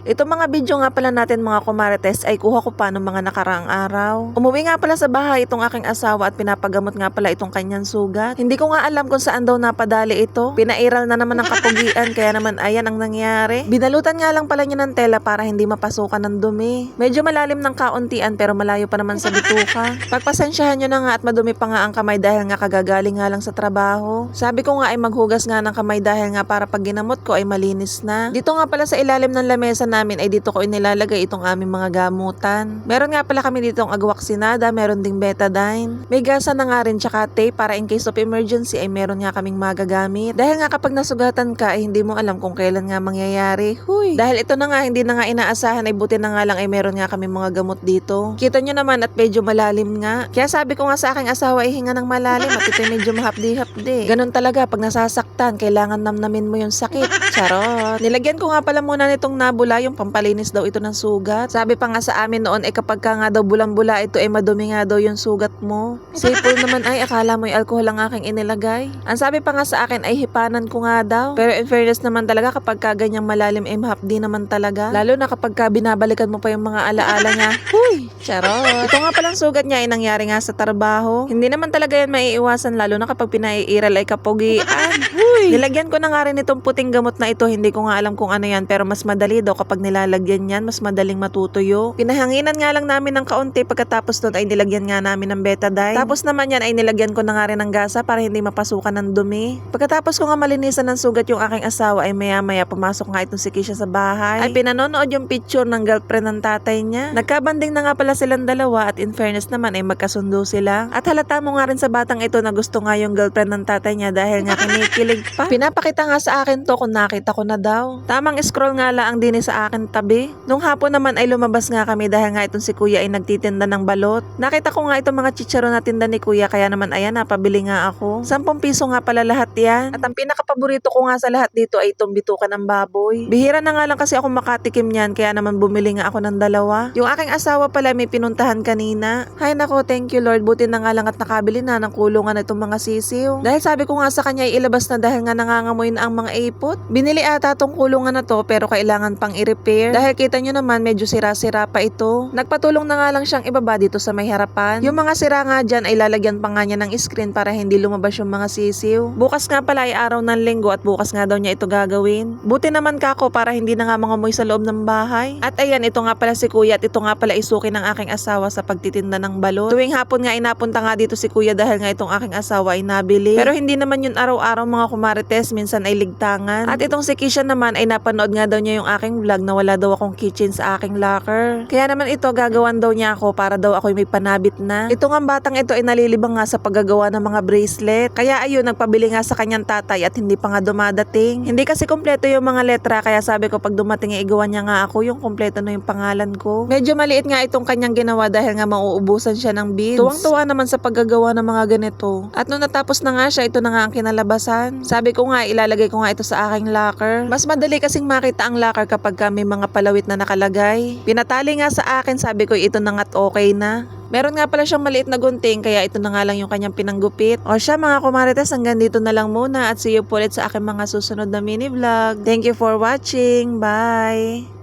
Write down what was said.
Ito mga video nga pala natin mga kumarites ay kuha ko pa ng mga nakaraang araw. Umuwi nga pala sa bahay itong aking asawa at pinapagamot nga pala itong kanyang sugat. Hindi ko nga alam kung saan daw napadali ito. Pinairal na naman ng kapugian kaya naman ayan ang nangyari. Binalutan nga lang pala niya ng tela para hindi mapasukan ng dumi. Medyo malalim ng kauntian pero malayo pa naman sa bituka. Pagpasensyahan nyo na nga at madumi pa nga ang kamay dahil nga kagagaling nga lang sa trabaho. Sabi ko nga ay maghugas nga ng kamay dahil nga para pag ginamot ko ay malinis na. Dito nga pala sa ilalim ng lamesa namin ay dito ko inilalagay itong aming mga gamutan. Meron nga pala kami ditong agwaksinada, meron ding betadine. May gasa na nga rin tsaka tape para in case of emergency ay meron nga kaming magagamit. Dahil nga kapag nasugatan ka ay hindi mo alam kung kailan nga mangyayari. Huy! Dahil ito na nga hindi na nga inaasahan ay buti na nga lang ay meron nga kami mga gamot dito. Kita nyo naman at medyo malalim nga. Kaya sabi ko nga sa aking asawa ay hinga ng malalim at ito medyo mahapdi-hapdi. Ganon talaga pag nasasaktan kailangan namnamin mo yung sakit. Charot! Nilagyan ko nga pala muna nitong nabula yung pampalinis daw ito ng sugat. Sabi pa nga sa amin noon ay kapag ka nga daw bulang-bula ito ay madumi nga daw yung sugat mo. Sipol naman ay akala mo yung alcohol ang aking inilagay. Ang sabi pa nga sa akin ay hipanan ko nga daw. Pero in fairness naman talaga kapag ka ganyang malalim ay mahapdi naman talaga. Lalo na kapag ka binabalikan mo pa yung mga alaala niya. Huy! Charot! Ito nga palang sugat niya ay nangyari nga sa trabaho. Hindi naman talaga yan maiiwasan lalo na kapag pinaiiral ay kapugian. Huy! Nilagyan ko na nga rin itong puting gamot na ito. Hindi ko nga alam kung ano yan pero mas madali daw kapag nilalagyan yan. Mas madaling matutuyo. Pinahanginan nga lang namin ng kaunti pagkatapos doon ay nilagyan nga namin ng betadine. Tapos naman yan ay nilagyan ko na nga rin ng gasa para hindi mapasukan ng dumi. Pagkatapos ko nga malinisan ng sugat yung aking asawa ay maya maya pumasok nga itong si Kisha sa bahay. Ay pinanonood yung picture ng girlfriend ng tatay niya. Nagkabanding na nga pala silang dalawa at in fairness naman ay magkasundo sila. At halata mo nga rin sa batang ito na gusto nga yung girlfriend ng tatay niya dahil nga kinikilig pa. Pinapakita nga sa akin to kung nakita ko na daw. Tamang scroll nga lang din sa akin tabi. Nung hapon naman ay lumabas nga kami dahil nga itong si kuya ay nagtitinda ng balot. Nakita ko nga itong mga chicharon na tinda ni kuya kaya naman ayan napabili nga ako. 10 piso nga pala lahat yan. At ang pinakapaborito ko nga sa lahat dito ay itong bituka ng baboy. Bihira na nga lang kasi ako makatikim niyan kaya naman bumili nga ako ng dalawa. Yung aking asawa pala may pinuntahan kanina. Hay nako, thank you Lord. Buti na nga lang at nakabili na ng kulungan na itong mga sisiw. Dahil sabi ko nga sa kanya ilabas na dahil nga nangangamoy na ang mga ipot. Binili ata tong kulungan na to pero kailangan pang i-repair. Dahil kita nyo naman medyo sira-sira pa ito. Nagpatulong na nga lang siyang ibaba dito sa may harapan. Yung mga sira nga dyan ay lalagyan pa nga niya ng screen para hindi lumabas yung mga sisiw. Bukas nga pala ay araw ng linggo at bukas nga daw niya ito gagawin. Buti naman kako para hindi na nga mga moy sa loob ng bahay. At ayan, ito nga pala si kuya at ito nga pala isuki ng aking asawa sa pagtitinda ng balot. Tuwing hapon nga inapunta nga dito si kuya dahil nga itong aking asawa ay nabili. Pero hindi naman yun araw-araw mga kumarites, minsan ay ligtangan. At itong si Kisha naman ay napanood nga daw niya yung aking vlog na wala daw akong kitchen sa aking locker. Kaya naman ito gagawan daw niya ako para daw ako may panabit na. Ito nga batang ito ay nalilibang nga sa paggagawa ng mga bracelet. Kaya ayun, nagpabili nga sa kanyang tatay at hindi pa nga dumadating. Hindi kasi kompleto yung mga letra kaya sabi ko pag dumating ay igawan niya nga ako yung kompleto na yung pangalan ko. Medyo maliit nga itong kanyang ginawa dahil nga mauubusan siya ng beads. Tuwang-tuwa naman sa paggagawa ng mga ganito. At nung natapos na nga siya, ito na nga ang kinalabasan. Sabi ko nga, ilalagay ko nga ito sa aking locker. Mas madali kasing makita ang locker kapag ka may mga palawit na nakalagay. Pinatali nga sa akin, sabi ko ito na nga't okay na. Meron nga pala siyang maliit na gunting kaya ito na nga lang yung kanyang pinanggupit. O siya mga kumarites hanggang dito na lang muna at see you po ulit sa aking mga susunod na mini vlog. Thank you for watching. Bye!